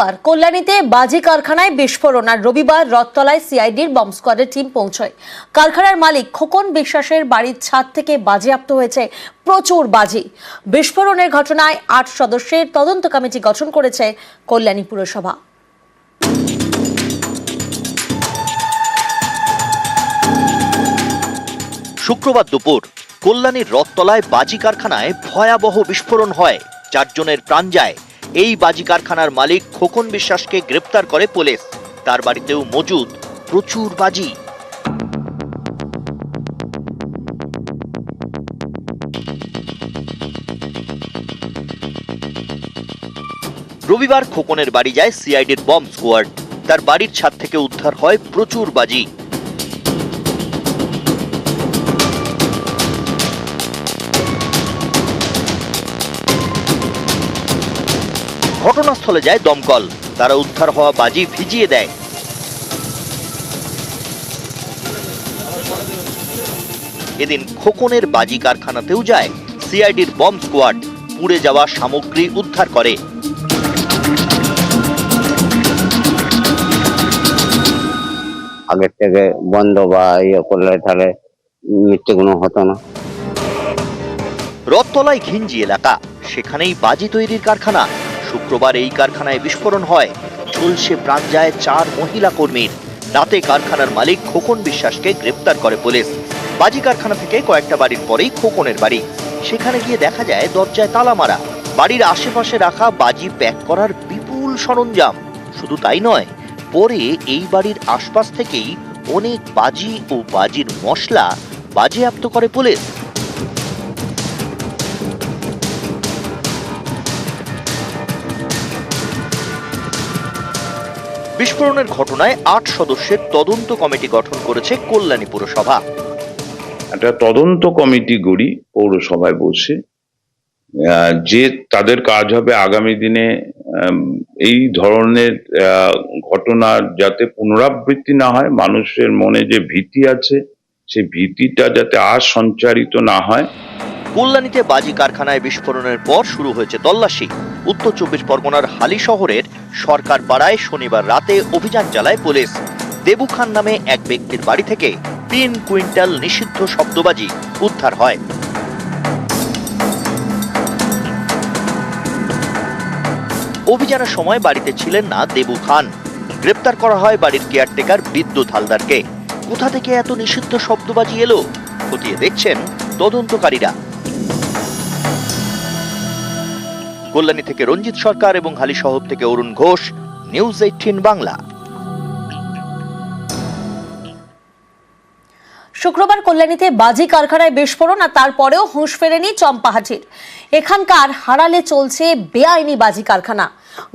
শুক্রবার কল্যাণীতে বাজি কারখানায় বিস্ফোরণ আর রবিবার রথতলায় সিআইডির বম্ব স্কোয়াডের টিম পৌঁছয়। কারখানার মালিক খোকন বিশ্বাসের বাড়ির ছাদ থেকে বাজেয়াপ্ত হয়েছে প্রচুর বাজি। বিস্ফোরণের ঘটনায় আট সদস্যের তদন্ত কমিটি গঠন করেছে কল্যাণী পুরসভা। শুক্রবার দুপুর কল্যাণীর রথতলায় বাজি কারখানায় ভয়াবহ বিস্ফোরণ হয়। চারজনের প্রাণ যায় এই বাজি কারখানার মালিক খোকন বিশ্বাসকে গ্রেপ্তার করে পুলিশ। তার বাড়িতেও মজুদ, প্রচুর বাজি। রবিবার খোকনের বাড়ি যায় সিআইডির বম্ব স্কোয়াড। তার বাড়ির ছাদ থেকে উদ্ধার হয় প্রচুর বাজি। ঘটনাস্থলে যায় দমকল। তারা উদ্ধার হওয়া বাজি ভিজিয়ে দেয়। এদিন খোকনের বাজি কারখানাতেও যায়। সিআইডির বম্ব স্কোয়াড পুড়ে যাওয়া সামগ্রী উদ্ধার করে। আগের থেকে বন্ধ বা ইয়ে করলে তাহলে মৃত্যুগুলো হতো না। রথতলায় ঘিঞ্জি এলাকা। সেখানেই বাজি তৈরির কারখানা। শুক্রবার এই কারখানায় বিস্ফোরণ হয়। ঝুলসে প্রাণ যায় চার মহিলা কর্মীর। রাতে কারখানার মালিক খোকন বিশ্বাসকে গ্রেপ্তার করে পুলিশ। বাজি কারখানা থেকে কয়েকটা বাড়ির পরেই খোকনের বাড়ি। সেখানে গিয়ে দেখা যায় দরজায় তালা মারা। বাড়ির আশেপাশে রাখা বাজি প্যাক করার বিপুল সরঞ্জাম। শুধু তাই নয়, পরে এই বাড়ির আশপাশ থেকেই অনেক বাজি ও বাজির মশলা বাজেয়াপ্ত করে পুলিশ। বিস্ফোরণের ঘটনায় আট সদস্যের তদন্ত কমিটি গঠন করেছে কল্যাণী পুরসভা। একটা তদন্ত কমিটি গড়ি পৌরসভায় বসে। যে তাদের কাজ হবে আগামী দিনে এই ধরনের আহ, ঘটনার যাতে পুনরাবৃত্তি না হয় মানুষের মনে যে ভীতি আছে সেই ভীতিটা যাতে আর সঞ্চারিত না হয়। কল্যাণীতে বাজি কারখানায় বিস্ফোরণের পর শুরু হয়েছে তল্লাশি। উত্তর চব্বিশ পরগনার হালি শহরের সরকার পাড়ায় শনিবার রাতে অভিযান চালায় পুলিশ। দেবু খান নামে এক ব্যক্তির বাড়ি থেকে তিন কুইন্টাল নিষিদ্ধ শব্দবাজি উদ্ধার হয়। অভিযানের সময় বাড়িতে ছিলেন না দেবু খান। গ্রেপ্তার করা হয় বাড়ির কেয়ারটেকার বিদ্যুৎ হালদারকে। কোথা থেকে এত নিষিদ্ধ শব্দবাজি এলো? খতিয়ে দেখছেন তদন্তকারীরা। কল্যাণী থেকে রঞ্জিত সরকার এবং হালিশহর থেকে অরুণ ঘোষ, নিউজ এইটিন বাংলা। শুক্রবার কল্যাণীতে বাজি কারখানায় বিস্ফোরণ আর তারপরেও হুঁশ ফেরেনি চম্পাহাটির এখানকার হারালে চলছে বেআইনি বাজি কারখানা।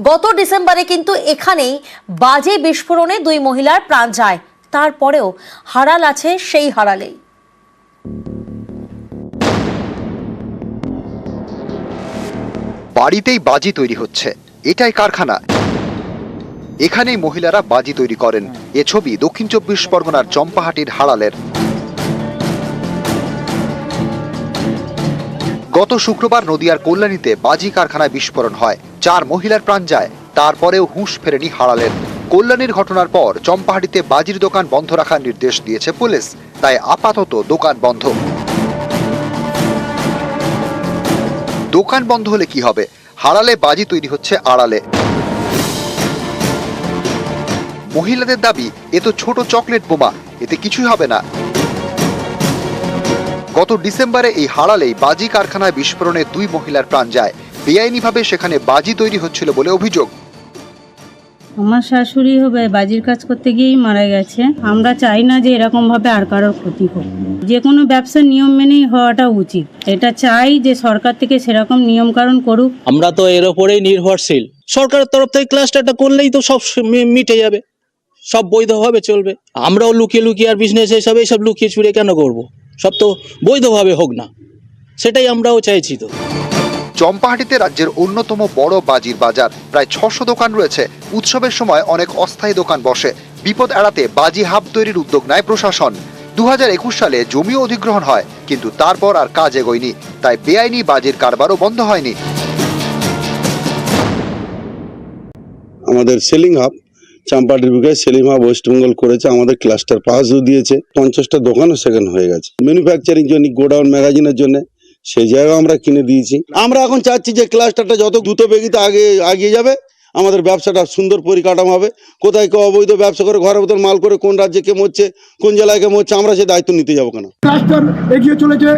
গত ডিসেম্বরে কিন্তু এখানেই বাজে বিস্ফোরণে দুই মহিলার প্রাণ যায়। তারপরেও হারাল আছে সেই হারালেই। বাড়িতেই বাজি তৈরি হচ্ছে। এটাই কারখানা। এখানেই মহিলারা বাজি তৈরি করেন। এ ছবি দক্ষিণ চব্বিশ পরগনার চম্পাহাটির হাড়ালের। গত শুক্রবার নদিয়ার কল্যাণীতে বাজি কারখানায় বিস্ফোরণ হয়। চার মহিলার প্রাণ যায়। তারপরেও হুঁশ ফেরেনি হারালের কল্যাণীর ঘটনার পর চম্পাহাটিতে বাজির দোকান বন্ধ রাখার নির্দেশ দিয়েছে পুলিশ। তাই আপাতত দোকান বন্ধ। দোকান বন্ধ হলে কি হবে? হারালে বাজি তৈরি হচ্ছে আড়ালে। মহিলাদের দাবি, এ তো ছোট চকলেট বোমা, এতে কিছুই হবে না। গত ডিসেম্বরে এই হারালেই বাজি কারখানায় বিস্ফোরণে দুই মহিলার প্রাণ যায়। বেআইনিভাবে সেখানে বাজি তৈরি হচ্ছিল বলে অভিযোগ। আমার শাশুড়ি হবে বাজির কাজ করতে গিয়েই মারা গেছে। আমরা চাই না যে এরকমভাবে আর কারোর ক্ষতি হোক। যে কোনো ব্যবসার নিয়ম মেনেই হওয়াটা উচিত। এটা চাই যে সরকার থেকে সেরকম নিয়মকানুন করুক। আমরা তো এর ওপরেই নির্ভরশীল। সরকারের তরফ থেকে ক্লাসটা করলেই তো সব মিটে যাবে। সব বৈধভাবে চলবে। আমরাও লুকিয়ে লুকিয়ে আর বিজনেস হিসাবে সব লুকিয়ে চুরিয়ে কেন করব? সব তো বৈধভাবে হোক না। সেটাই আমরাও চাইছি তো। চম্পাহাটিতে রাজ্যের অন্যতম বড় বাজির বাজার। প্রায় ছশো দোকান রয়েছে। উৎসবের সময় অনেক অস্থায়ী দোকান বসে। বিপদ এড়াতে বাজি হাব তৈরির উদ্যোগ নেয় প্রশাসন। দু হাজার একুশ সালে জমিও অধিগ্রহণ হয়, কিন্তু তারপর আর কাজ এগোয়নি। তাই বেআইনি বাজির কারবারও বন্ধ হয়নি। আমাদের সেলিং হাব চাম্পা ডিবিকায় সেলিং হাব ওয়েস্টবেঙ্গল করেছে, আমাদের ক্লাস্টার পাসও দিয়েছে। পঞ্চাশটা দোকানও সেখানে হয়ে গেছে। ম্যানুফ্যাকচারিং জন্য, গোডাউন ম্যাগাজিনের জন্য সেই জায়গা আমরা কিনে দিয়েছি। আমরা এখন চাচ্ছি যে ক্লাস্টারটা যত দ্রুত বেগিতে আগে এগিয়ে যাবে আমাদের ব্যবসাটা সুন্দর পরিকাঠামো হবে। কোথায় কেউ অবৈধ ব্যবসা করে ঘরের ভেতর মাল করে কোন রাজ্যে কে মরছে কোন জেলায় কে মরছে আমরা সেই দায়িত্ব নিতে যাব কেন? ক্লাস্টার এগিয়ে চলেছে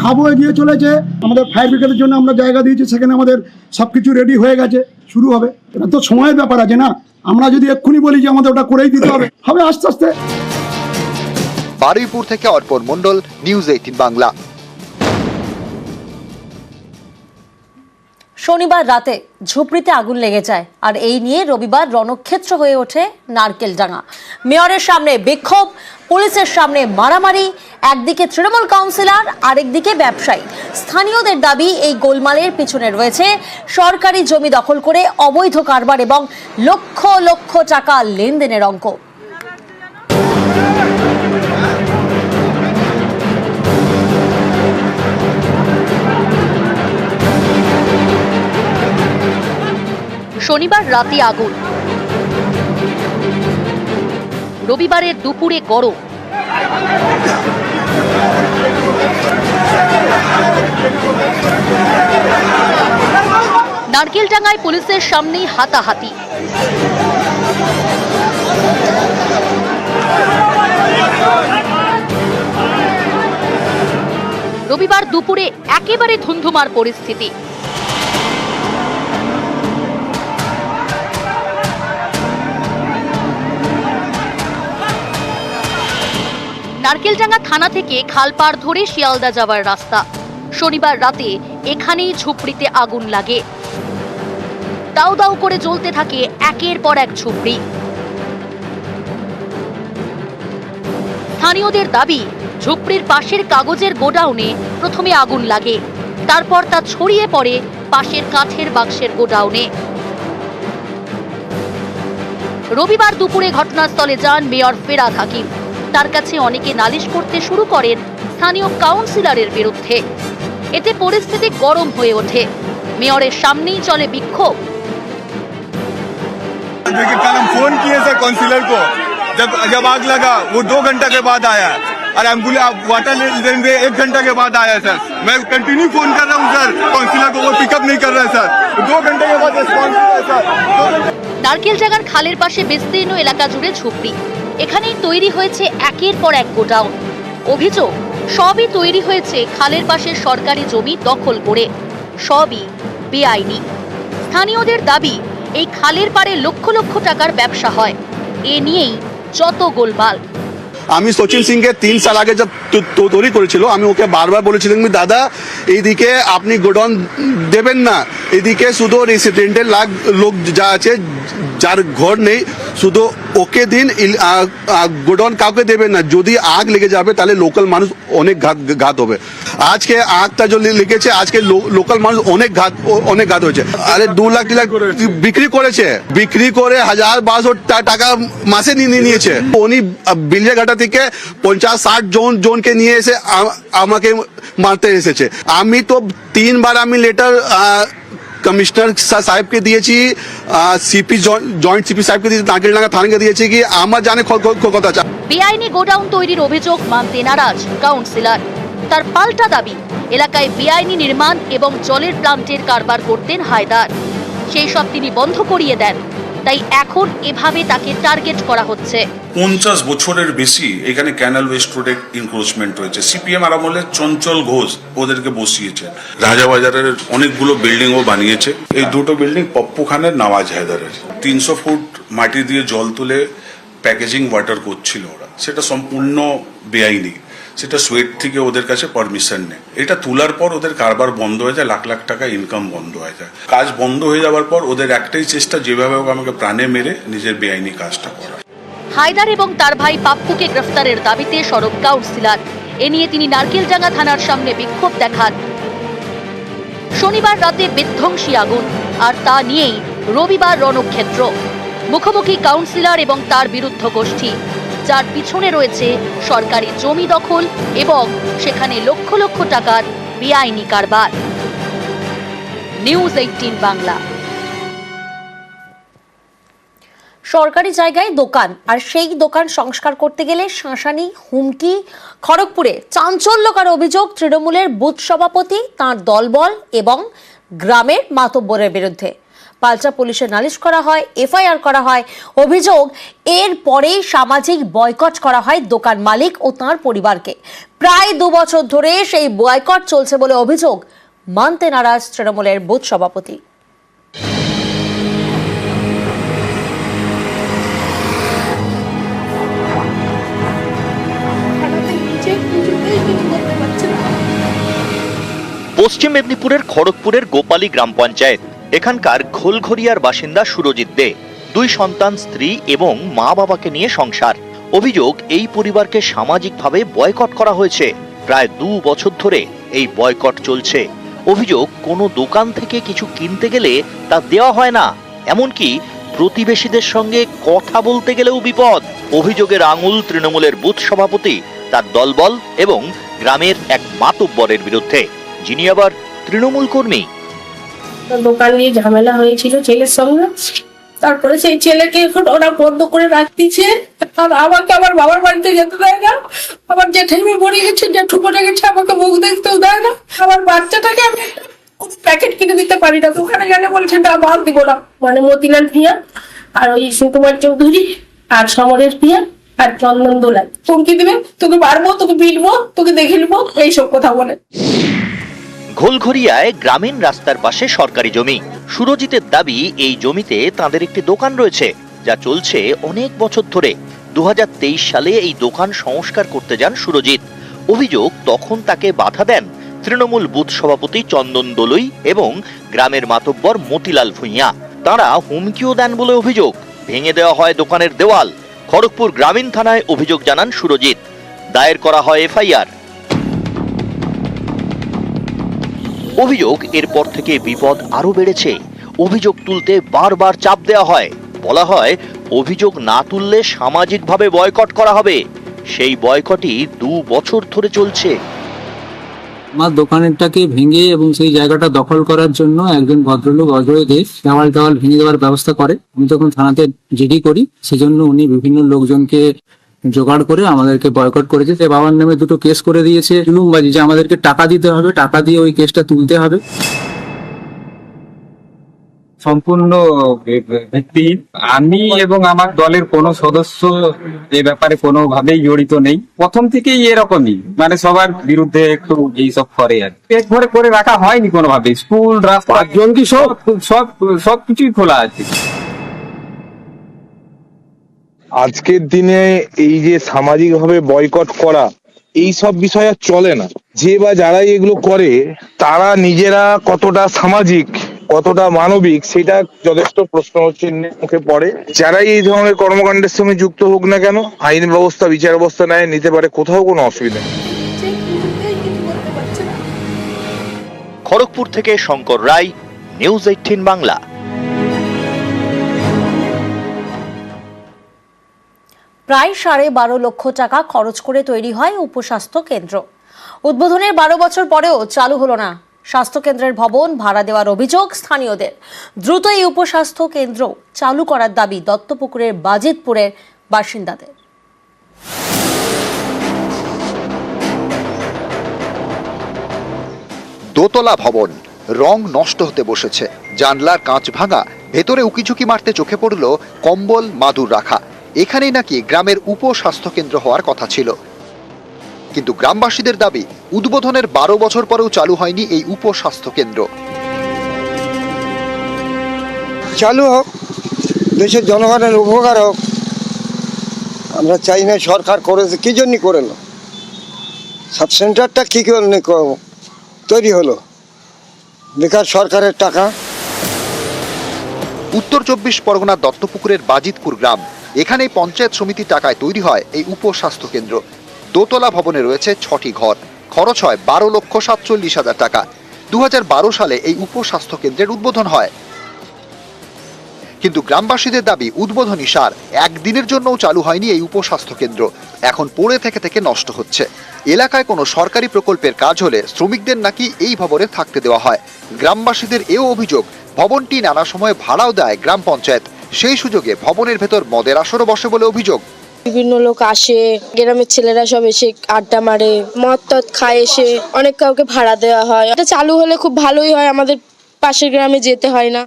হাবও এগিয়ে চলেছে আমাদের ফায়ার ব্রিগেডের জন্য আমরা জায়গা দিয়েছি সেখানে আমাদের সব কিছু রেডি হয়ে গেছে শুরু হবে। এটা তো সময়ের ব্যাপার আছে না? আমরা যদি এক্ষুনি বলি যে আমাদের ওটা করেই দিতে হবে হবে আস্তে আস্তে। বারুইপুর থেকে অর্পণ মণ্ডল নিউজ এইটিন বাংলা। শনিবার রাতে ঝুপড়িতে আগুন লেগে যায়। আর এই নিয়ে রবিবার রণক্ষেত্র হয়ে ওঠে নারকেলডাঙ্গা। মেয়রের সামনে বিক্ষোভ, পুলিশের সামনে মারামারি, একদিকে তৃণমূল কাউন্সিলর, আরেকদিকে ব্যবসায়ী। স্থানীয়দের দাবি, এই গোলমালের পিছনে রয়েছে সরকারি জমি দখল করে অবৈধ কারবার এবং লক্ষ লক্ষ টাকা লেনদেনের অঙ্ক। শনিবার রাতে আগুন। রবিবারের দুপুরে গরম। নারকেলডাঙ্গায় পুলিশের সামনেই হাতাহাতি। রবিবার দুপুরে একেবারে ধুন্ধুমার পরিস্থিতি। নারকেলডাঙ্গা থানা থেকে খালপাড় ধরে শিয়ালদা যাওয়ার রাস্তা। শনিবার রাতে এখানেই ঝুপড়িতে আগুন লাগে। দাউ দাউ করে জ্বলতে থাকে একের পর এক ঝুপড়ি। স্থানীয়দের দাবি, ঝুপড়ির পাশের কাগজের গোডাউনে প্রথমে আগুন লাগে, তারপর তা ছড়িয়ে পড়ে পাশের কাঠের বাক্সের গোডাউনে। রবিবার দুপুরে ঘটনাস্থলে যান মেয়র ফেরাদ হাকিম। তার কাছে অনেকে নালিশ করতে শুরু করেন স্থানীয় কাউন্সিলরের বিরুদ্ধে এতে পরিস্থিতি গরম হয়ে ওঠে মেয়রের সামনেই চলে বিক্ষোভ देखिए कल हम फोन किए सर काउंसिलर को जब जब आग लगा वो दो घंटा के बाद आया और एम्बुलेंस वाटर लेने एक घंटा के बाद आया सर मैं कंटिन्यू फोन कर रहा हूँ सर काउंसिलर को वो पिकअप नहीं कर रहा है सर दो घंटे के बाद रिस्पॉन्स है सर दो घंटे নারকেলডাঙ্গার খালের পাশে বিস্তীর্ণ এলাকা জুড়ে ঝুপড়ি এখানেই তৈরি হয়েছে একের পর এক গোডাউন। অভিযোগ, সবই তৈরি হয়েছে খালের পাশে সরকারি জমি দখল করে। সবই বেআইনি। স্থানীয়দের দাবি, এই খালের পাড়ে লক্ষ লক্ষ টাকার ব্যবসা হয়। এ নিয়েই যত গোলমাল। আমি সচিন সিংকে তিন সাল আগে যা তৈরি করেছিল, আমি ওকে বারবার বলেছিলাম দাদা, এইদিকে আপনি গোডাউন দেবেন না। এদিকে শুধু রেসিডেন্টের লাগ লোক যা আছে, যার ঘর নেই, শুধু ওকে দিন গোডাউন কাউকে দেবেন না। যদি আগ লেগে যাবে, তাহলে লোকাল মানুষ অনেক ঘাত হবে। আজকে আগটা যদি লেগেছে আজকে লোকাল মানুষ অনেক ঘাত অনেক ঘাত হয়েছে। আরে দু লাখ, তিন লাখ বিক্রি করেছে। বিক্রি করে হাজার বারোশো টাকা মাসে নিয়ে নিয়েছে। উনি বিলিয়াঘাটা থেকে পঞ্চাশ, ষাট জন, জনকে নিয়ে এসে আমাকে মারতে এসেছে। আমি তো তিনবার আমি লেটার কমিশনার সাহেবকে দিয়েছি সিপি জয়েন্ট সিপি সাহেবকে দিয়েছি নারকেলডাঙ্গা থানাকে দিয়েছি কি আমার জানে কথা বেআইনি গোডাউন তৈরির অভিযোগ মানতে নারাজ কাউন্সিলর। তার পাল্টা দাবি, এলাকায় বেআইনি নির্মাণ এবং জলের প্লান্টের কারবার করতেন হায়দার। সেই সব তিনি বন্ধ করিয়ে দেন। তাই এখন এভাবে তাকে টার্গেট করা হচ্ছে। পঞ্চাশ বছরের বেশি এখানে ক্যানাল ওয়েস্ট রোডে ইনক্রোচমেন্ট হয়েছে সিপিএম আমলে চঞ্চল ঘোষ ওদেরকে বসিয়েছে রাজাবাজারের অনেকগুলো বিল্ডিংও বানিয়েছে। এই দুটো বিল্ডিং পপ্পু খানের নওয়াজ হায়দারের। তিনশো ফুট মাটি দিয়ে জল তুলে প্যাকেজিং ওয়াটার করছিল ওরা। সেটা সম্পূর্ণ বেআইনি। সেটা সুয়েট থেকে ওদের কাছে পারমিশন নেই এটা তোলার পর ওদের কারবার বন্ধ হয়ে যায়, লাখ লাখ টাকা ইনকাম বন্ধ হয়ে যায়। কাজ বন্ধ হয়ে যাওয়ার পর ওদের একটাই চেষ্টা, যেভাবে হোক আমাকে প্রাণে মেরে নিজের বেআইনি কাজটা করা। হায়দার এবং তার ভাই পাপ্পুকে গ্রেফতারের দাবিতে সড়ক কাউন্সিলর। এ নিয়ে তিনি নারকেলডাঙ্গা থানার সামনে বিক্ষোভ দেখান। শনিবার রাতে বিধ্বংসী আগুন, আর তা নিয়েই রবিবার রণক্ষেত্র। মুখোমুখি কাউন্সিলর এবং তার বিরুদ্ধ গোষ্ঠী। যার পিছনে রয়েছে সরকারি জমি দখল এবং সেখানে লক্ষ লক্ষ টাকার বেআইনি কারবার। News eighteen Bangla. সরকারি জায়গায় দোকান, আর সেই দোকান সংস্কার করতে গেলে শাঁসানি, হুমকি, খড়গপুরে চাঞ্চল্যকার অভিযোগ তৃণমূলের বুথ সভাপতি, তাঁর দলবল এবং গ্রামের মাতব্বরের বিরুদ্ধে। পাল্টা পুলিশে নালিশ করা হয়, এফআইআর করা হয়। অভিযোগ, এর পরেই সামাজিক বয়কট করা হয় দোকান মালিক ও তাঁর পরিবারকে। প্রায় দু বছর ধরে সেই বয়কট চলছে বলে অভিযোগ। মানতে নারাজ তৃণমূলের বুথ সভাপতি। পশ্চিম মেদিনীপুরের খড়গপুরের গোপালী গ্রাম পঞ্চায়েত। এখানকার ঘোলঘরিয়ার বাসিন্দা সুরজিৎ দে, দুই সন্তান, স্ত্রী এবং মা বাবাকে নিয়ে সংসার। অভিযোগ, এই পরিবারকে সামাজিকভাবে বয়কট করা হয়েছে। প্রায় দু বছর ধরে এই বয়কট চলছে। অভিযোগ, কোনো দোকান থেকে কিছু কিনতে গেলে তা দেওয়া হয় না। এমনকি প্রতিবেশীদের সঙ্গে কথা বলতে গেলেও বিপদ। অভিযোগের আঙুল তৃণমূলের বুথ সভাপতি, তার দলবল এবং গ্রামের এক মাতব্বরের বিরুদ্ধে। যিনি আবার তৃণমূল কর্মী। দোকান নিয়ে ঝামেলা হয়েছিল ছেলের সঙ্গে। তারপরে সেই ছেলেকে এখন ওরা বন্ধ করে রাখতেছে। আর আমাকে আমার বাবার বাড়িতে যেতে দেয় না। আমার জেঠাইমি মরে গেছে, জেঠু মরে গেছে, আমাকে মুখ দেখতেও দেয় না। আমার বাচ্চাটাকে আমি প্যাকেট কিনে দিতে পারি না। দোকানে গেলে বলছে, না বাদ দিব না। মানে মতিলাল ভিয়া আর ওই সুকুমার চৌধুরী আর সমরের ভিয়া আর চন্দন দোলাই হুমকি দিবে, তোকে মারবো, তোকে পিটবো, তোকে দেখে নিবো, এইসব কথা বলে। ঘোলঘরিয়ায় গ্রামীণ রাস্তার পাশে সরকারি জমি। সুরজিতের দাবি, এই জমিতে তাদের একটি দোকান রয়েছে, যা চলছে অনেক বছর ধরে। দু হাজার তেইশ সালে এই দোকান সংস্কার করতে যান সুরজিৎ। অভিযোগ, তখন তাকে বাধা দেন তৃণমূল বুথ সভাপতি চন্দন দলুই এবং গ্রামের মাতব্বর মতিলাল ভূঁইয়া। তারা হুমকিও দেন বলে অভিযোগ। ভেঙে দেওয়া হয় দোকানের দেওয়াল। খড়গপুর গ্রামীণ থানায় অভিযোগ জানান সুরজিৎ। দায়ের করা হয় এফআইআর। অভিযোগ, এরপর থেকে বিপদ আরও বেড়েছে। অভিযোগ তুলতে বারবার চাপ দেওয়া হয়। বলা হয়, অভিযোগ না তুললে সামাজিকভাবে বয়কট করা হবে। সেই বয়কটই দু বছর ধরে চলছে। আমার দোকানেরটাকে ভেঙে এবং সেই জায়গাটা দখল করার জন্য একজন ভদ্রলোক অজয় দেশ দেওয়াল দেওয়াল ভেঙে দেওয়ার ব্যবস্থা করে। আমি তখন থানাতে জিডি করি। সেজন্য উনি বিভিন্ন লোকজনকে জোগাড় করে আমাদেরকে বয়কট করেছে। সে বাবার নামে দুটো কেস করে দিয়েছে। জুলুমবাজি যে আমাদেরকে টাকা দিতে হবে টাকা দিয়ে ওই কেসটা তুলতে হবে। সম্পূর্ণ ভিত্তিহীন আমি এবং আমার দলের কোনো সদস্য এ ব্যাপারে কোনোভাবেই জড়িত নেই। প্রথম থেকেই এরকমই মানে সবার বিরুদ্ধে একটু এইসব করে আর কি। পেট ভরে করে রাখা হয়নি কোনোভাবে স্কুল রাস্তা কি সব সব সব কিছুই খোলা আছে। আজকের দিনে এই যে সামাজিকভাবে বয়কট করা, এই সব বিষয় আর চলে না। যে বা যারাই এগুলো করে, তারা নিজেরা কতটা সামাজিক, কতটা মানবিক, সেটা যথেষ্ট প্রশ্ন চিহ্নের মুখে পড়ে। যারাই এই ধরনের কর্মকাণ্ডের সঙ্গে যুক্ত হোক না কেন, আইন ব্যবস্থা, বিচার ব্যবস্থা নেয়, নিতে পারে, কোথাও কোনো অসুবিধা খড়গপুর থেকে শঙ্কর রায়, নিউজ এইটিন বাংলা। প্রায় সাড়ে বারো লক্ষ টাকা খরচ করে তৈরি হয় উপস্বাস্থ্য কেন্দ্র। উদ্বোধনের বারো বছর পরেও চালু হলো না। স্বাস্থ্য কেন্দ্রের ভবন ভাড়া দেওয়ার অভিযোগ স্থানীয়দের। দ্রুত এই উপস্বাস্থ্য কেন্দ্র চালু করার দাবি দত্তপুকুরের বাজিতপুরের বাসিন্দাদের। দোতলা ভবন রং নষ্ট হতে বসেছে। জানলার কাঁচ ভাঙা, ভেতরে উকিঝুঁকি মারতে চোখে পড়ল কম্বল মাদুর রাখা। এখানেই নাকি গ্রামের উপস্বাস্থ্য কেন্দ্র হওয়ার কথা ছিল। কিন্তু গ্রামবাসীদের দাবি উদ্বোধনের বারো বছর পরেও চালু হয়নি এই উপস্বাস্থ্য কেন্দ্র চালু হোক দেশের জনগণের উপকার হোক আমরা চাই না সরকার করেছে কি জন্য করল? সাব সেন্টারটা কি জন্য তৈরি হলো? বেকার সরকারের টাকা। উত্তর চব্বিশ পরগনা দত্তপুকুরের বাজিতপুর গ্রাম। এখানেই পঞ্চায়েত সমিতির টাকায় তৈরি হয় এই উপস্বাস্থ্য কেন্দ্র। দোতলা ভবনে রয়েছে ছটি ঘর। খরচ হয় বারো লক্ষ সাতচল্লিশ হাজার টাকা। দু হাজার বারো সালে এই উপস্বাস্থ্য কেন্দ্রের উদ্বোধন হয়। কিন্তু গ্রামবাসীদের দাবি, উদ্বোধনী সার একদিনের জন্যও চালু হয়নি এই উপস্বাস্থ্য কেন্দ্র। এখন পড়ে থেকে থেকে নষ্ট হচ্ছে। এলাকায় কোনো সরকারি প্রকল্পের কাজ হলে শ্রমিকদের নাকি এই ভবনে থাকতে দেওয়া হয়। গ্রামবাসীদের এও অভিযোগ, ভবনটি নানা সময় ভাড়াও দেয় গ্রাম পঞ্চায়েত। সেই সুযোগে ভবনের ভেতর মদের আসরও বসে বলে অভিযোগ। বিভিন্ন লোক আসে গ্রামের ছেলেরা সব এসে আড্ডা মারে মদ টদ খায় এসে অনেক কাউকে ভাড়া দেওয়া হয়। এটা চালু হলে খুব ভালোই হয় আমাদের পাশের গ্রামে যেতে হয় না।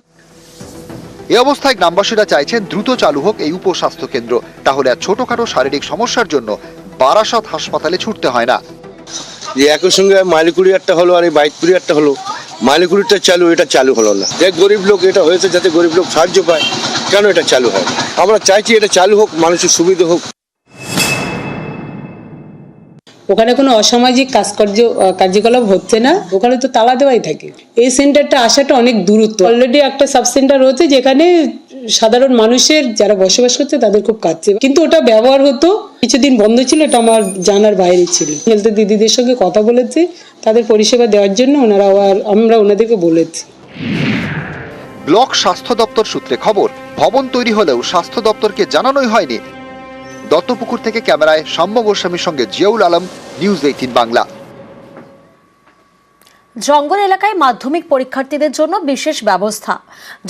এ অবস্থায় গ্রামবাসীরা চাইছেন দ্রুত চালু হোক এই উপস্বাস্থ্য কেন্দ্র তাহলে আর ছোটখাটো শারীরিক সমস্যার জন্য বারাসাত হাসপাতালে ছুটতে হয় না। যে একই সঙ্গে মালিকুড়ি একটা হলো আর এই বাইকপুরি একটা হলো মালিকুড়িটা চালু এটা চালু হলো না। যে গরিব লোক এটা হয়েছে যাতে গরিব লোক সাহায্য পায় কেন এটা চালু হয়? আমরা চাইছি এটা চালু হোক, মানুষের সুবিধা হোক। ওখানে কোনো অসামাজিক কাজকার্য কার্যকলাপ হচ্ছে না। ওখানে তো তালা দেওয়াই থাকে। এই সেন্টারটা আসাটা অনেক দূরত্ব। অলরেডি একটা সাব সেন্টার হচ্ছে যেখানে সাধারণ মানুষের যারা বসবাস করছে তাদের খুব কাছে। কিন্তু ওটা ব্যবহার হতো, কিছুদিন বন্ধ ছিল, এটা আমার জানার বাইরে ছিল। হেলথ দিদিদের সঙ্গে কথা বলেছি, তাদের পরিষেবা দেওয়ার জন্য ওনারা আমরা ওনাদেরকে বলেছি। ব্লক স্বাস্থ্য দপ্তর সূত্রে খবর ভবন তৈরি হলেও স্বাস্থ্য দপ্তরকে জানানোই হয়নি। দত্তপুকুর থেকে ক্যামেরায় সাম্য গোস্বামীর সঙ্গে জিয়াউল আলম নিউজ এইটিন বাংলা। জঙ্গল এলাকায় মাধ্যমিক পরীক্ষার্থীদের জন্য বিশেষ ব্যবস্থা।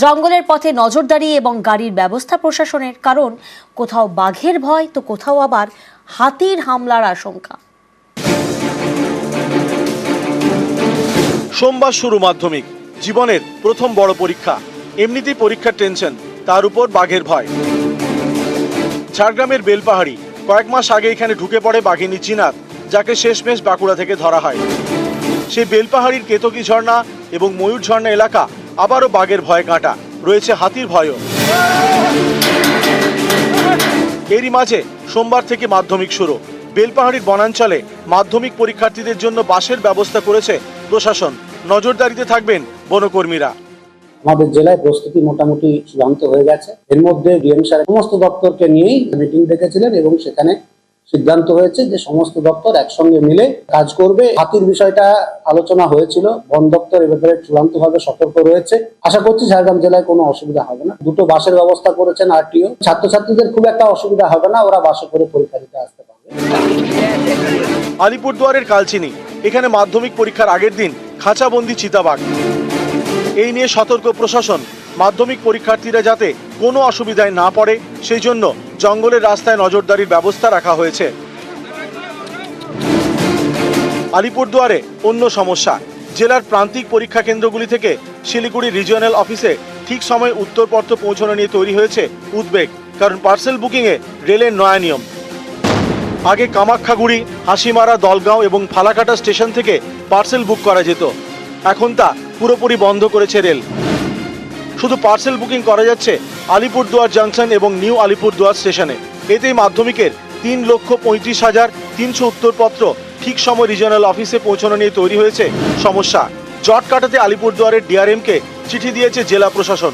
জঙ্গলের পথে নজরদারি এবং গাড়ির ব্যবস্থা প্রশাসনের কারণ কোথাও বাঘের ভয় তো কোথাও আবার হাতির হামলার আশঙ্কা। সোমবার শুরু মাধ্যমিক। জীবনের প্রথম বড় পরীক্ষা। এমনিতেই পরীক্ষার টেনশন তার উপর বাঘের ভয়। ঝাড়গ্রামের বেলপাহাড়ি কয়েক মাস আগে এখানে ঢুকে পড়ে বাঘিনী চিনার, যাকে শেষমেশ বাঁকুড়া থেকে ধরা হয়। সেই বেলপাহাড়ির কেতকী ঝর্ণা এবং ময়ূর ঝর্ণা এলাকা আবারও বাঘের ভয় কাঁটা, রয়েছে হাতির ভয়ও। এরই মাঝে সোমবার থেকে মাধ্যমিক শুরু। বেলপাহাড়ির বনাঞ্চলে মাধ্যমিক পরীক্ষার্থীদের জন্য বাসের ব্যবস্থা করেছে প্রশাসন। নজরদারিতে থাকবেন বনকর্মীরা। আমাদের জেলায় প্রস্তুতি মোটামুটি চূড়ান্ত হয়ে গেছে। এর মধ্যে ডিএম স্যার সমস্ত দপ্তরকে নিয়েই মিটিং ডেকেছিলেন এবং সেখানে সিদ্ধান্ত হয়েছে যে সমস্ত দপ্তর একসঙ্গে মিলে কাজ করবে। হাতির বিষয়টা আলোচনা হয়েছিল। বন দপ্তর এ ব্যাপারে চূড়ান্ত ভাবে সতর্ক রয়েছে। আশা করছি ঝাড়গ্রাম জেলায় কোনো অসুবিধা হবে না। দুটো বাসের ব্যবস্থা করেছেন আরটিও। ছাত্রছাত্রীদের খুব একটা অসুবিধা হবে না। ওরা বাসে করে পরীক্ষা দিতে আসতে পারবে। আলিপুরদুয়ারের কালচিনি। এখানে মাধ্যমিক পরীক্ষার আগের দিন খাঁচাবন্দি চিতাবাঘ। এই নিয়ে সতর্ক প্রশাসন, মাধ্যমিক পরীক্ষার্থীরা যাতে কোনো অসুবিধায় না পড়ে, সেই জন্য জঙ্গলের রাস্তায় নজরদারির ব্যবস্থা রাখা হয়েছে। আলিপুরদুয়ারে অন্য সমস্যা। জেলার প্রান্তিক পরীক্ষা কেন্দ্রগুলি থেকে শিলিগুড়ি রিজিয়নাল অফিসে ঠিক সময় উত্তরপত্র পৌঁছানো নিয়ে তৈরি হয়েছে উদ্বেগ, কারণ পার্সেল বুকিংয়ে রেলের নয়া নিয়ম। আগে কামাখ্যাগুড়ি হাসিমারা, দলগাঁও এবং ফালাকাটা স্টেশন থেকে পার্সেল বুক করা যেত। এখন তা পুরোপুরি বন্ধ করেছে রেল। শুধু পার্সেল বুকিং করা যাচ্ছে আলিপুরদুয়ার জাংশন এবং নিউ আলিপুরদুয়ার স্টেশনে। এতেই মাধ্যমিকের তিন লক্ষ পঁয়ত্রিশ হাজার তিনশো উত্তরপত্র ঠিক সময় রিজিয়নাল অফিসে পৌঁছানো নিয়ে তৈরি হয়েছে সমস্যা। জট কাটাতে আলিপুরদুয়ারের ডিআরএমকে চিঠি দিয়েছে জেলা প্রশাসন।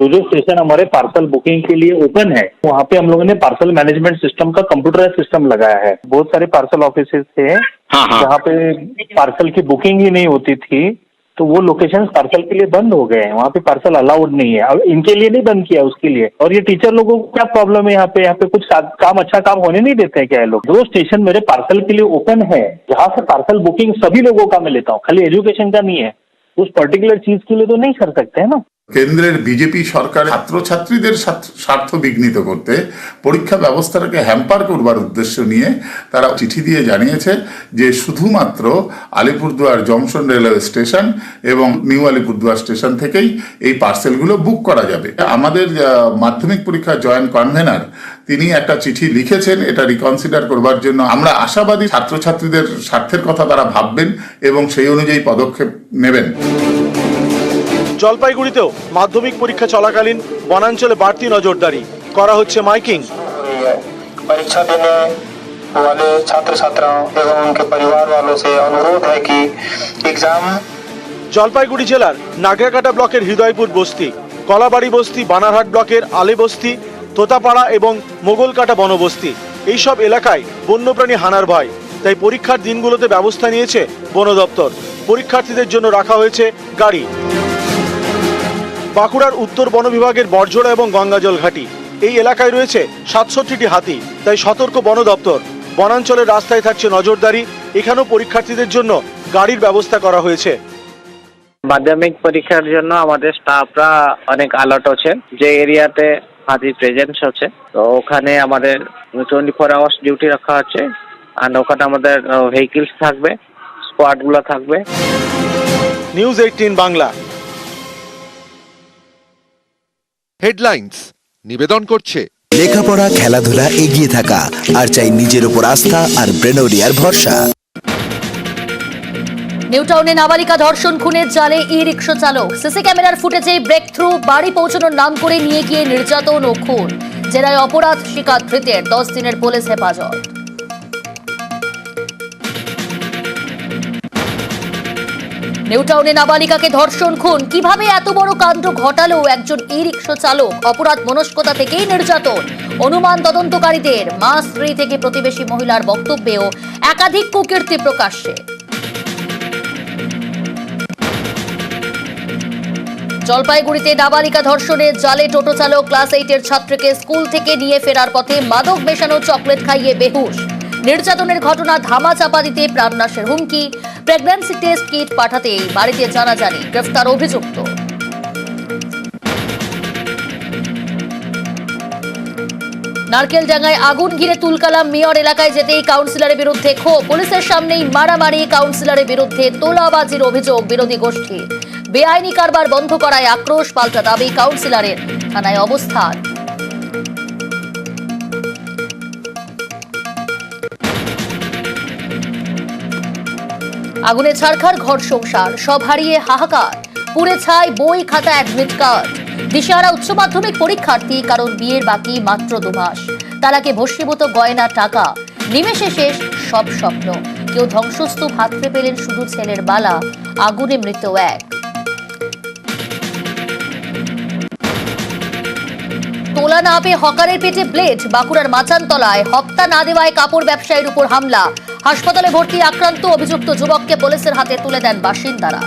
तो जो स्टेशन हमारे पार्सल बुकिंग के लिए ओपन है वहाँ पे हम लोगों ने पार्सल मैनेजमेंट सिस्टम का कंप्यूटराइज सिस्टम लगाया है। बहुत सारे पार्सल ऑफ़िस थे जहाँ पे पार्सल की बुकिंग ही नहीं होती थी तो वो लोकेशन पार्सल के लिए बंद हो गए हैं। वहाँ पे पार्सल अलाउड नहीं है। अब इनके लिए नहीं बंद किया उसके लिए। और ये टीचर लोगों को क्या प्रॉब्लम है यहाँ पे? यहाँ पे कुछ काम अच्छा काम होने नहीं देते हैं क्या ये लोग? जो स्टेशन मेरे पार्सल के लिए ओपन है जहाँ से पार्सल बुकिंग सभी लोगों का मैं लेता हूँ। खाली एजुकेशन का नहीं है। उस पर्टिकुलर चीज़ के लिए तो नहीं कर सकते है ना। কেন্দ্রের বিজেপি সরকার ছাত্রছাত্রীদের স্বার্থ- বিঘ্নিত করতে পরীক্ষা ব্যবস্থাটাকে হ্যাম্পার করবার উদ্দেশ্য নিয়ে তারা চিঠি দিয়ে জানিয়েছে যে শুধুমাত্র আলিপুরদুয়ার জংশন রেলওয়ে স্টেশন এবং নিউ আলিপুরদুয়ার স্টেশন থেকেই এই পার্সেলগুলো বুক করা যাবে। আমাদের মাধ্যমিক পরীক্ষা জয়েন্ট কনভেনার তিনি একটা চিঠি লিখেছেন, এটা রিকনসিডার করবার জন্য। আমরা আশাবাদী ছাত্রছাত্রীদের স্বার্থের কথা তারা ভাববেন এবং সেই অনুযায়ী পদক্ষেপ নেবেন। জলপাইগুড়িতেও মাধ্যমিক পরীক্ষা চলাকালীন বনাঞ্চলে বাড়তি নজরদারি করা হচ্ছে মাইকিং परीक्षा देने वाले छात्र छात्राओं एवं उनके परिवार वालों से अनुरोध है कि एग्जाम জলপাইগুড়ি জেলার নাগরাকাটা ব্লকের হৃদয়পুর বস্তি কলাবাড়ি বস্তি বানারহাট ব্লকের আলে বস্তি তোতাপাড়া এবং মোগলকাটা বনবস্তি এইসব এলাকায় বন্যপ্রাণী হানার ভয় তাই পরীক্ষার দিনগুলোতে ব্যবস্থা নিয়েছে বন দপ্তর পরীক্ষার্থীদের জন্য রাখা হয়েছে গাড়ি বাঁকুড়ার উত্তর বন বিভাগের বরজোড়া এবং গঙ্গাজল ঘাটি। এই এলাকায় রয়েছে সাতষট্টিটি হাতি তাই সতর্ক বন দপ্তর। বনাঞ্চলের রাস্তায় থাকছে নজরদারি এখানেও পরীক্ষার্থীদের জন্য গাড়ির ব্যবস্থা করা হয়েছে। মাধ্যমিক পরীক্ষার জন্য আমাদের স্টাফরা অনেক আলার্ট আছে যে এরিয়াতে হাজির প্রেজেন্স আছে। তো ওখানে আমাদের টোয়েন্টি ফোর আওয়ার্স ডিউটি রাখা আছে আর ওখানে আমাদের ভেহিকিলস থাকবে স্কোয়াডগুলো থাকবে। News eighteen Bangla. হেডলাইন্স নিবেদন করছে। লেখাপড়া খেলাধুলা এগিয়ে থাকা আর চাই নিজের উপর আস্থা আর ব্রেনোরিয়ার ভরসা। নিউটাউনে নাবালিকা ধর্ষণ খুনের জালে ই রিক্সা চালক। সিসি ক্যামেরার ফুটেজে ব্রেক থ্রু বাড়ি পৌঁছানোর নাম করে নিয়ে গিয়ে নির্যাতন ও খুন। জেলায় অপরাধ শিকার ধৃতের দশ দিনের পুলিশ হেফাজত। নিউটাউনে নাবালিকাকে ধর্ষণ, খুন। কীভাবে এত বড় কাণ্ড ঘটালো একজন ই রিক্সা চালক? অপরাধ মনস্কতা থেকেই নির্যাতন। অনুমান তদন্তকারীদের, মা, স্ত্রী থেকে প্রতিবেশী মহিলার বক্তব্যেও একাধিক কুকীর্তি প্রকাশ্যে। জলপাইগুড়িতে নাবালিকা ধর্ষণের জালে টোটো চালক ক্লাস এইটের ছাত্রকে স্কুল থেকে নিয়ে ফেরার পথে মাদক মেশানো চকলেট খাইয়ে বেহুশ। নির্যাতনের ঘটনা ধামা চাপা দিতে প্রাণনাশের হুমকি। প্রেগন্যান্সি টেস্ট কিট পাঠাতে বাড়িতে জানাজানি, গ্রেফতার অভিযুক্ত। নারকেলডাঙ্গায় আগুন ঘিরে তুলকালাম মেয়র এলাকায় যেতেই কাউন্সিলরের বিরুদ্ধে ক্ষোভ। পুলিশের সামনেই মারামারি, কাউন্সিলরের বিরুদ্ধে তোলাবাজির অভিযোগ বিরোধী গোষ্ঠী বেআইনি কারবার বন্ধ করায় আক্রোশ, পাল্টা দাবি কাউন্সিলরের। থানায় অবস্থান। আগুনে ছাড়খার ঘর সংসার, সব হারিয়ে হাহাকার। পুড়ে ছাই বই, খাতা অ্যাডমিট কার্ড দিশাহারা উচ্চ মাধ্যমিক পরীক্ষার্থী, কারণ বিয়ের বাকি মাত্র দু মাস। তারাকে ভস্মীভূত গয়না, টাকা। নিমেষে শেষ সব স্বপ্ন। কেউ ধ্বংসস্তূপ হাতড়ে পেলেন শুধু ছেলের বালা, আগুনে মৃত এক। তোলা না পেয়ে হকারের পেটে ব্লেড, বাঁকুড়ার মাচানতলায় হপ্তা না দেওয়ায় কাপড় ব্যবসায়ীর উপর হামলা। হাসপাতালে ভর্তি আক্রান্ত অভিযুক্ত যুবককে পুলিশের হাতে তুলে দেন বাসিন্দারা।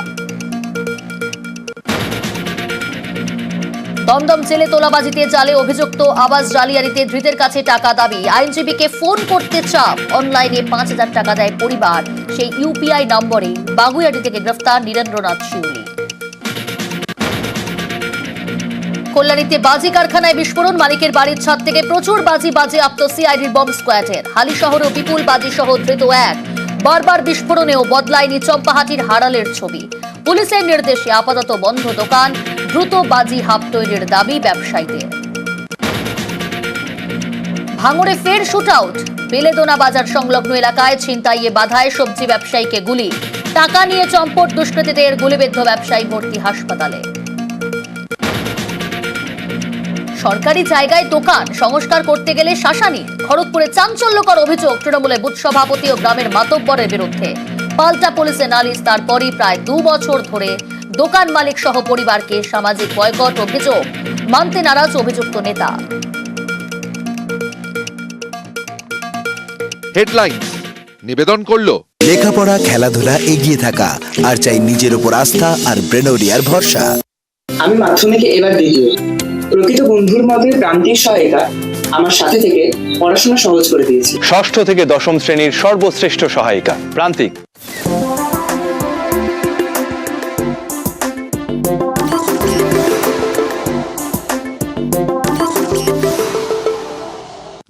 দমদম জেলে তোলাবাজিতে জালে অভিযুক্ত আবাস জালিয়ারিতে ধৃতের কাছে টাকা দাবি। আইনজীবীকে ফোন করতে চাপ। অনলাইনে পাঁচ হাজার টাকা দেয় পরিবার। সেই ইউপিআই নম্বরে বাগুইয়াটি থেকে গ্রেফতার নীরেন্দ্রনাথ শিউলি। কল্যাণীতে বাজি কারখানায় বিস্ফোরণ, মালিকের বাড়ির ছাদ থেকে প্রচুর বাজি বাজে আপ্ত সিআইডির বম্ব স্কোয়াডের। হালি শহরেও বিপুল বাজি সহ ধৃত এক। বারবার বিস্ফোরণেও বদলায়নি চম্পাহাটির হারালের ছবি। পুলিশের নির্দেশে আপাতত বন্ধ দোকান, দ্রুত বাজি হাব তৈরির দাবি ব্যবসায়ীদের। ভাঙড়ে ফের শুট আউট বেলেদোনা বাজার সংলগ্ন এলাকায় ছিনতাইয়ে বাধায় সবজি ব্যবসায়ীকে গুলি। টাকা নিয়ে চম্পট দুষ্কৃতীদের গুলিবিদ্ধ ব্যবসায়ী ভর্তি হাসপাতালে। সরকারি জায়গায় দোকান সংস্কার করতে গেলে শাসানি। খড়গপুরে চাঞ্চল্যকর অভিযোগ তৃণমূলের বুথ সভাপতি ও গ্রামের মাতব্বরের বিরুদ্ধে। পাল্টা পুলিশে নালিশ তারপরই প্রায় দু বছর ধরে দোকান মালিক সহ পরিবারকে সামাজিক বয়কট অভিযোগ মানতে নারাজ অভিযুক্ত নেতা। হেডলাইন্স নিবেদন করল। লেখাপড়া খেলাধুলা এগিয়ে থাকা আর চাই নিজের উপর আস্থা আর ব্রেনোরিয়ার ভরসা। আমি মাধ্যমিকে এবার দ্বিতীয়। প্রকৃত বন্ধুর মতোই প্রান্তিক সহায়িকা আমার সাথে থেকে পড়াশোনা সহজ করে দিয়েছে। ষষ্ঠ থেকে দশম শ্রেণির সর্বশ্রেষ্ঠ সহায়িকা প্রান্তিক।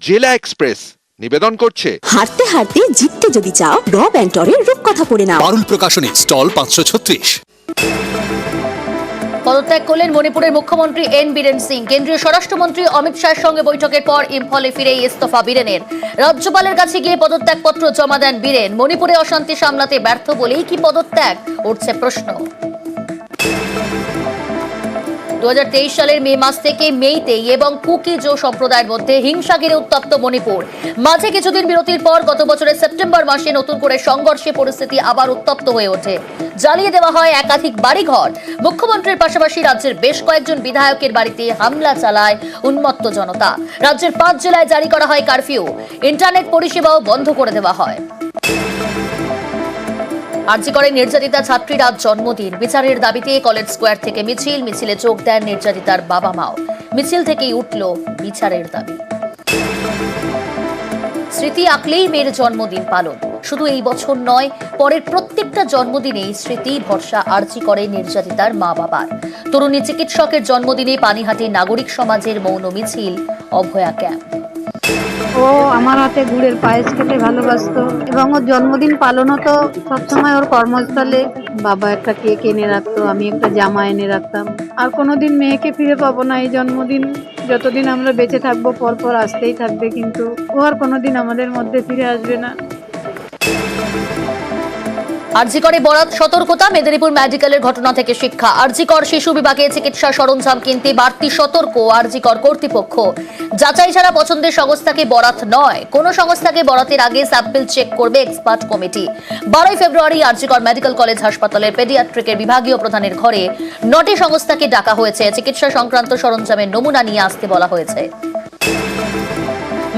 জেলা এক্সপ্রেস নিবেদন করছে। হাঁটতে হাঁটতে জিততে যদি চাও র ব্যান্টরের রূপকথা পড়ে নাও। পারুল প্রকাশনী স্টল পাঁচশো ছত্রিশ। পদত্যাগ করলেন মণিপুরের মুখ্যমন্ত্রী এন বীরেন সিং। কেন্দ্রীয় স্বরাষ্ট্রমন্ত্রী অমিত শাহের সঙ্গে বৈঠকের পর ইম্ফলে ফিরে ইস্তফা বীরেনের। রাজ্যপালের কাছে গিয়ে পদত্যাগপত্র জমা দেন বীরেন। মণিপুরে অশান্তি সামলাতে ব্যর্থ বলেই কি পদত্যাগ? উঠছে প্রশ্ন। দু সালের মে মাস থেকে মেইতেই এবং কুকিজো সম্প্রদায়ের মধ্যে হিংসা ঘিরে উত্তপ্ত মণিপুর। মাঝে কিছুদিন বিরতির পর গত বছরের সেপ্টেম্বর মাসে নতুন করে সংঘর্ষে পরিস্থিতি আবার উত্তপ্ত হয়ে ওঠে। জ্বালিয়ে দেওয়া হয় একাধিক বাড়িঘর। মুখ্যমন্ত্রীর পাশাপাশি রাজ্যের বেশ কয়েকজন বিধায়কের বাড়িতে হামলা চালায় উন্মত্ত জনতা। রাজ্যের পাঁচ জেলায় জারি করা হয় কারফিউ। ইন্টারনেট পরিষেবাও বন্ধ করে দেওয়া হয়। আর্জি করে নির্যাতিতা ছাত্রীর আজ জন্মদিন। বিচারের দাবিতে কলেজ স্কোয়ার থেকে মিছিল, মিছিলে যোগ দেন নির্যাতিতার বাবা মাও। মিছিল থেকেই উঠল বিচারের দাবি। স্মৃতি আঁকলেই মেয়ের জন্মদিন পালন। শুধু এই বছর নয়, পরের প্রত্যেকটা জন্মদিনেই স্মৃতি ভরসা আর্জি করে নির্যাতিতার মা বাবার। তরুণী চিকিৎসকের জন্মদিনে পানিহাটির নাগরিক সমাজের মৌন মিছিল, অভয়া ক্যাম্প। ও আমার হাতে গুড়ের পায়েস খেতে ভালোবাসত এবং ওর জন্মদিন পালনও তো সবসময় ওর কর্মস্থলে। বাবা একটা কেক এনে রাখতো, আমি একটা জামা এনে রাখতাম। আর কোনোদিন মেয়েকে ফিরে পাবো না এই জন্মদিন। যতদিন আমরা বেঁচে থাকব পর পর আসতেই থাকবে কিন্তু ও আর কোনোদিন আমাদের মধ্যে ফিরে আসবে না। আরজিকরে বরাত, সতর্কতা, মেদিনীপুর মেডিকেলের ঘটনা থেকে শিক্ষা। আরজিকর শিশু বিভাগে চিকিৎসা সরঞ্জাম কিনতে বাড়তি সতর্ক, আরজিকর কর্তৃপক্ষ। যাচাই ছাড়া পছন্দের সংস্থাকে বরাত নয়। কোন সংস্থাকে বরাতের আগে স্যাম্পল চেক করবে এক্সপার্ট কমিটি। বারোই ফেব্রুয়ারি আরজিকর মেডিকেল কলেজ হাসপাতালের পেডিয়াট্রিকের বিভাগীয় প্রধানের ঘরে নটি সংস্থাকে ডাকা হয়েছে। চিকিৎসা সংক্রান্ত সরঞ্জামের নমুনা নিয়ে আসতে বলা হয়েছে।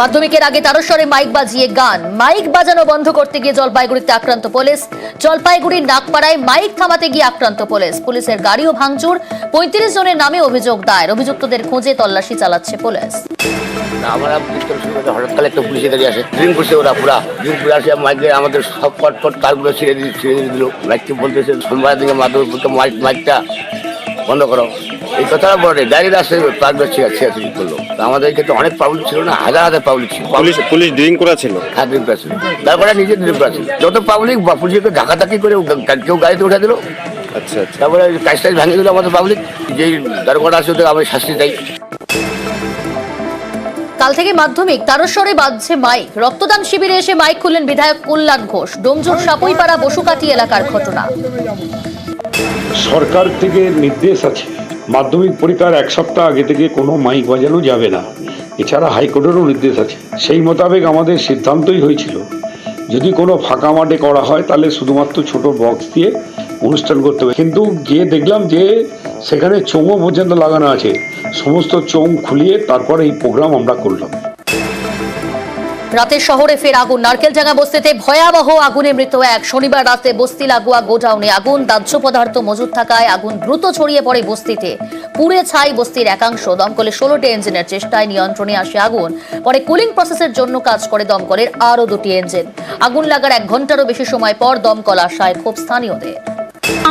মাধ্যমিকের আগে তারস্বরে মাইক বাজিয়ে গান। মাইক বাজানো বন্ধ করতে গিয়ে জলপাইগুড়িতে আক্রান্ত পুলিশ। জলপাইগুড়ির নাগপাড়ায় মাইক থামাতে গিয়ে আক্রান্ত পুলিশ। পুলিশের গাড়িও ভাঙচুর, পঁয়ত্রিশ জনের নামে অভিযোগ দায়ের। অভিযুক্তদের খোঁজে তল্লাশি চালাচ্ছে পুলিশ। আমরা হঠাৎ আমাদের সব মাইক, মাইকটা বন্ধ করো। এই কথাটা বলে, ডাইরেক্ট আসে করল। আমাদের ক্ষেত্রে অনেক পাবলিক ছিল না হাজার হাজার পাবলিক ছিল। পুলিশ পুলিশ ড্রিঙ্ক করা ছিল হ্যাঁ ড্রিঙ্ক করা ছিল তারপরে নিজে ড্রিঙ্ক করা ছিল যত পাবলিক পুলিশকে ধাক্কাধাক্কি করে কেউ গাড়িতে উঠে দিল। আচ্ছা আচ্ছা। তারপরে কাজ টাজ ভাঙিয়ে দিল আমাদের পাবলিক যেই দারোগাটা আছে ওদের আমি শাস্তি চাই। কাল থেকে মাধ্যমিক তারস্বরে বাজছে মাইক। রক্তদান শিবিরে এসে মাইক খুললেন বিধায়ক কল্যাণ ঘোষ। ডোমজুর সাপুইপাড়া বসুকাটি এলাকার ঘটনা। সরকার থেকে নির্দেশ আছে। মাধ্যমিক পরীক্ষার এক সপ্তাহ আগে থেকে কোনো মাইক বাজানো যাবে না। এছাড়া হাইকোর্টেরও নির্দেশ আছে। সেই মোতাবেক আমাদের সিদ্ধান্তই হয়েছিল। যদি কোনো ফাঁকা মাঠে করা হয়, তাহলে শুধুমাত্র ছোট বক্স দিয়ে অনুষ্ঠান করতে হবে। কিন্তু গিয়ে দেখলাম যে সেখানে চোঙও পর্যন্ত লাগানো আছে। সমস্ত চোঙ খুলিয়ে তারপর এই প্রোগ্রাম আমরা করলাম। রাতে শহরে ফের আগুন। নারকেলডাঙ্গা বস্তিতে ভয়াবহ আগুনে মৃত এক। শনিবার রাতে বস্তি লাগোয়া গোডাউনে আগুন। দাহ্য পদার্থ মজুদ থাকায় আগুন দ্রুত ছড়িয়ে পড়ে বস্তিতে। পুড়ে ছাই বস্তির একাংশ। দমকলে ষোলোটি ইঞ্জিনের চেষ্টায় নিয়ন্ত্রণে আসে আগুন। পরে কুলিং প্রসেসের জন্য কাজ করে দমকলের আরও দুটি ইঞ্জিন। আগুন লাগার এক ঘন্টারও বেশি সময় পর দমকল আসায় খুব স্থানীয়দের।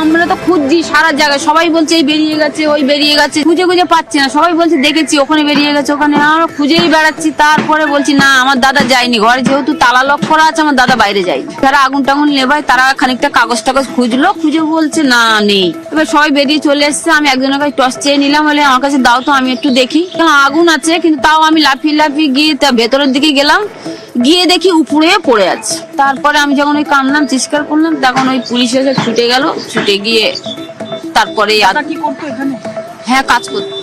আমরা তো খুঁজছি সারা জায়গায়। সবাই বলছে, এই বেরিয়ে গেছে, ওই বেরিয়ে গেছে। খুঁজে খুঁজে পাচ্ছি না। সবাই বলছে, দেখেছি, ওখানে বেরিয়ে গেছে। ওখানে আমরা খুঁজেই বেড়াচ্ছি। তারপরে বলছি, না, আমার দাদা যায়নি। ঘরে যেহেতু তালা লক করা আছে, আমার দাদা বাইরে যায়নি যারা আগুন টাগুন নেবায় তারা খানিকটা কাগজ টাগজ খুঁজলো। খুঁজে বলছে, না, নেই। এবার সবাই বেরিয়ে চলে এসছে। আমি একজনের কাছে টস চেয়ে নিলাম, বলে, আমার কাছে দাও তো, আমি একটু দেখি। কারণ আগুন আছে, কিন্তু তাও আমি লাফিয়ে লাফিয়ে গিয়ে তা ভেতরের দিকে গেলাম। গিয়ে দেখি উপরে পড়ে আছে। তারপরে আমি যখন ওই কামলাম চিৎকার করলাম তখন ওই পুলিশ এসে ছুটে গেল। ছুটে গিয়ে তারপরে হ্যাঁ কাজ করতো।